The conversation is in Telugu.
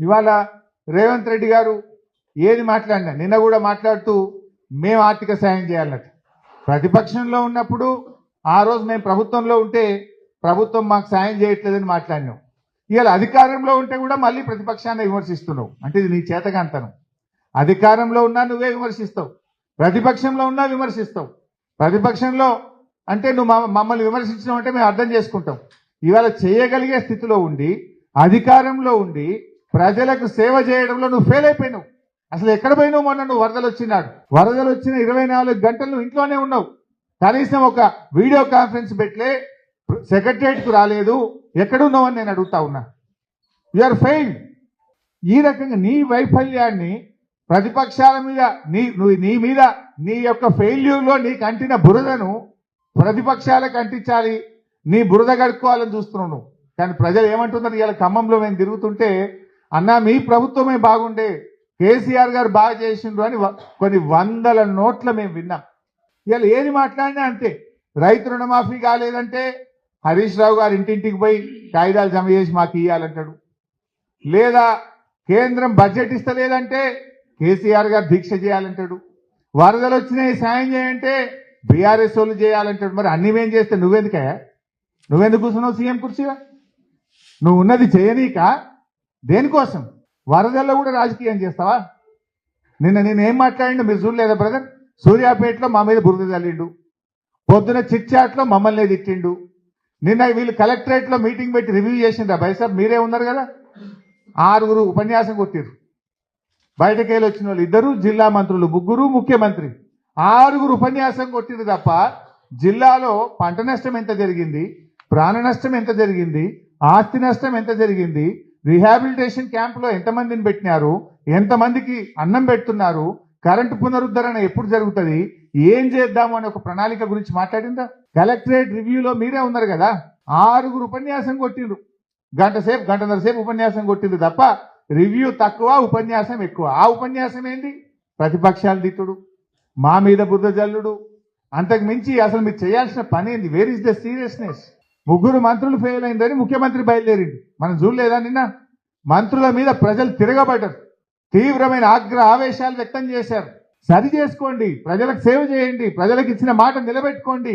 ఇవాళ రేవంత్ రెడ్డి గారు ఏది మాట్లాడినా నిన్న కూడా మాట్లాడుతూ మేము ఆర్థిక సాయం చేయాలన్నట్టు. ప్రతిపక్షంలో ఉన్నప్పుడు ఆ రోజు మేము ప్రభుత్వంలో ఉంటే ప్రభుత్వం మాకు సాయం చేయట్లేదని మాట్లాడినాం. ఇవాళ అధికారంలో ఉంటే కూడా మళ్ళీ ప్రతిపక్షాన్ని విమర్శిస్తున్నావు. అంటే ఇది నీ చేతకంతనం అధికారంలో ఉన్నా నువ్వే విమర్శిస్తావు. ప్రతిపక్షంలో ఉన్నా విమర్శిస్తావు. ప్రతిపక్షంలో అంటే నువ్వు మమ్మ- మమ్మల్ని విమర్శించినావు అంటే మేము అర్థం చేసుకుంటాం. ఇవాళ చేయగలిగే స్థితిలో ఉండి అధికారంలో ఉండి ప్రజలకు సేవ చేయడంలో నువ్వు ఫెయిల్ అయిపోయినావు. అసలు ఎక్కడ పోయినావు మొన్న నువ్వు వరదలు వచ్చినాడు? వరదలు వచ్చిన ఇరవై నాలుగు గంటలు ఇంట్లోనే ఉన్నావు. కనీసం ఒక వీడియో కాన్ఫరెన్స్ పెట్టలే సెక్రటరియట్కు రాలేదు. ఎక్కడున్నావు అని నేను అడుగుతా ఉన్నా. ఆర్ ఫెయిల్ ఈ రకంగా నీ వైఫల్యాన్ని ప్రతిపక్షాల మీద నీ నువ్వు నీ మీద నీ యొక్క ఫెయిల్యూర్లో నీకు అంటిన బురదను ప్రతిపక్షాలకు అంటించాలి. నీ బురద కడుక్కోవాలని చూస్తున్నావు కానీ ప్రజలు ఏమంటున్నారు? ఇలా ఖమ్మంలో మేము తిరుగుతుంటే అన్నా మీ ప్రభుత్వమే బాగుండే. కేసీఆర్ గారు బాగా చేసిండ్రు అని కొన్ని వందల నోట్ల మేము విన్నాం. ఇవాళ ఏది మాట్లాడినా అంతే. రైతు రుణమాఫీ కాలేదంటే హరీష్ రావు గారు ఇంటింటికి పోయి కాగితాలు జమ చేసి మాకు ఇవ్వాలంటాడు లేదా కేంద్రం బడ్జెట్ ఇస్తలేదంటే కేసీఆర్ గారు దీక్ష చేయాలంటాడు. వరదలు వచ్చినాయి సాయం చేయంటే బీఆర్ఎస్ వాళ్ళు చేయాలంటాడు. మరి అన్ని మేం చేస్తే నువ్వెందుకే నువ్వెందుకు కూర్చున్నావు సీఎం కుర్చీగా నువ్వు ఉన్నది చేయనీక? దేనికోసం? వరదల్లో కూడా రాజకీయం చేస్తావా? నిన్న నేను ఏం మాట్లాడిండు మీరు చూడలేదా బ్రదర్? సూర్యాపేటలో మా మీద బురద చల్లిండు పొద్దున చిట్ చాట్లో మమ్మల్ని తిట్టిండు. నిన్న వీళ్ళు కలెక్టరేట్లో మీటింగ్ పెట్టి రివ్యూ చేసిండ్రా భయ్ సార్ మీరే ఉన్నారు కదా? ఆరుగురు ఉపన్యాసం కొట్టిరు బయటకు వెళ్ళి వచ్చిన వాళ్ళు ఇద్దరు జిల్లా మంత్రులు ముగ్గురు ముఖ్యమంత్రి. ఆరుగురు ఉపన్యాసం కొట్టింది తప్ప జిల్లాలో పంట నష్టం ఎంత జరిగింది ప్రాణ నష్టం ఎంత జరిగింది ఆస్తి నష్టం ఎంత జరిగింది రీహాబిలిటేషన్ క్యాంపులో ఎంతమందిని పెట్టినారు? ఎంతమందికి అన్నం పెడుతున్నారు? కరెంటు పునరుద్ధరణ ఎప్పుడు జరుగుతుంది? ఏం చేద్దాము అనే ఒక ప్రణాళిక గురించి మాట్లాడిందా? కలెక్టరేట్ రివ్యూలో మీరే ఉన్నారు కదా? ఆరుగురు ఉపన్యాసం కొట్టిండ్రు. గంట సేపు గంటన్నర సేపు ఉపన్యాసం కొట్టింది తప్ప రివ్యూ తక్కువ ఉపన్యాసం ఎక్కువ. ఆ ఉపన్యాసం ఏంటి ప్రతిపక్షాలు దిట్టుడు మా మీద బుద్ధ జల్లుడు. అంతకు మించి అసలు మీరు చేయాల్సిన పని ఏంది? వేర్ ఇస్ ద సీరియస్నెస్ ముగ్గురు మంత్రులు ఫెయిల్ అయిందని ముఖ్యమంత్రి బయలుదేరింది మనం చూడలేదా నిన్న? మంత్రుల మీద ప్రజలు తిరగబడ్డారు. తీవ్రమైన ఆగ్రహ ఆవేశాలు వ్యక్తం చేశారు. సరి చేసుకోండి. ప్రజలకు సేవ చేయండి. ప్రజలకు ఇచ్చిన మాట నిలబెట్టుకోండి.